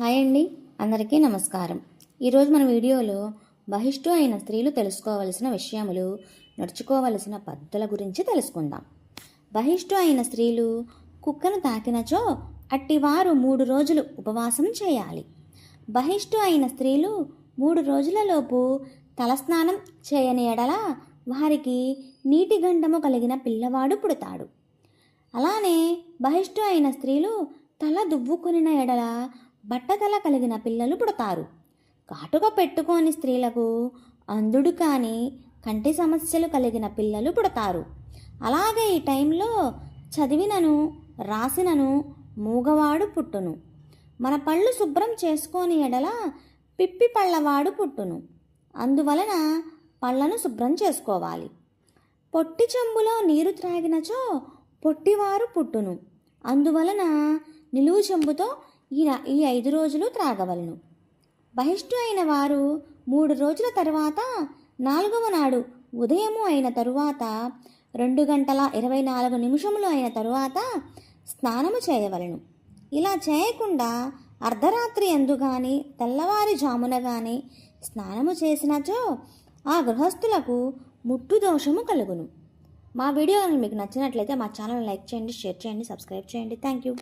Hi అండి. అందరికీ నమస్కారం. ఈరోజు మన వీడియోలో బహిష్టు అయిన స్త్రీలు తెలుసుకోవలసిన విషయములు నడుచుకోవలసిన పద్ధతుల గురించి తెలుసుకుందాం. బహిష్టు అయిన స్త్రీలు కుక్కను తాకినచో అట్టివారు మూడు రోజులు ఉపవాసం చేయాలి. బహిష్టు అయిన స్త్రీలు మూడు రోజులలోపు తలస్నానం చేయని ఎడల వారికి నీటి గండము కలిగిన పిల్లవాడు పుడతాడు. అలానే బహిష్టు అయిన స్త్రీలు తల దువ్వుకొనిన ఎడల బట్టగల కలిగిన పిల్లలు పుడతారు. కాటుక పెట్టుకోని స్త్రీలకు అందుడు కానీ కంటి సమస్యలు కలిగిన పిల్లలు పుడతారు. అలాగే ఈ టైంలో చదివినను రాసినను మూగవాడు పుట్టును. మన పళ్ళు శుభ్రం చేసుకోని ఎడల పిప్పి పళ్ళవాడు పుట్టును. అందువలన పళ్ళను శుభ్రం చేసుకోవాలి. పొట్టి చెంబులో నీరు త్రాగినచో పొట్టివారు పుట్టును. అందువలన నిలువు చెంబుతో ఈ ఈ ఐదు రోజులు త్రాగవలను. బహిష్టు అయిన వారు మూడు రోజుల తరువాత నాలుగవ నాడు ఉదయము అయిన తరువాత రెండు గంటల ఇరవై నాలుగు నిమిషములు అయిన తరువాత స్నానము చేయవలను. ఇలా చేయకుండా అర్ధరాత్రి ఎందు కానీ తెల్లవారి జామున కానీ స్నానము చేసినచో ఆ గృహస్థులకు ముట్టు దోషము కలుగును. మా వీడియో మీకు నచ్చినట్లయితే మా ఛానల్ లైక్ చేయండి షేర్ చేయండి సబ్స్క్రైబ్ చేయండి. Thank you.